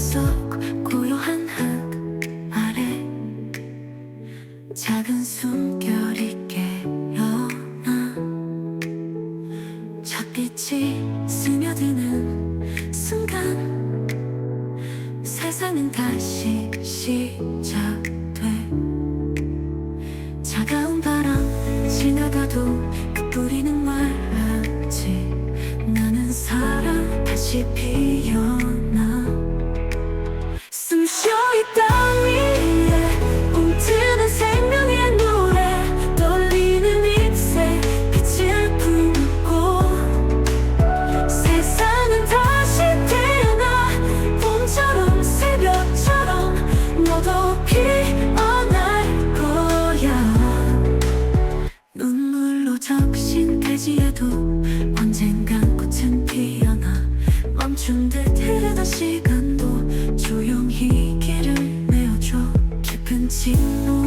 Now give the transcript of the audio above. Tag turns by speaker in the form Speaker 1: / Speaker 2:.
Speaker 1: 속 고요한 흙 아래 작은 숨결이 깨어나 햇빛이 스며드는 순간 세상은 다시 시작돼 차가운 바람 지나가도 뿌리는 말하지 나는 사랑 다시 피어 페이지에도 언젠간 꽃은 피어나. 멈춘 듯 흐르던 시간도 조용히 길을 내어줘. 깊은 침묵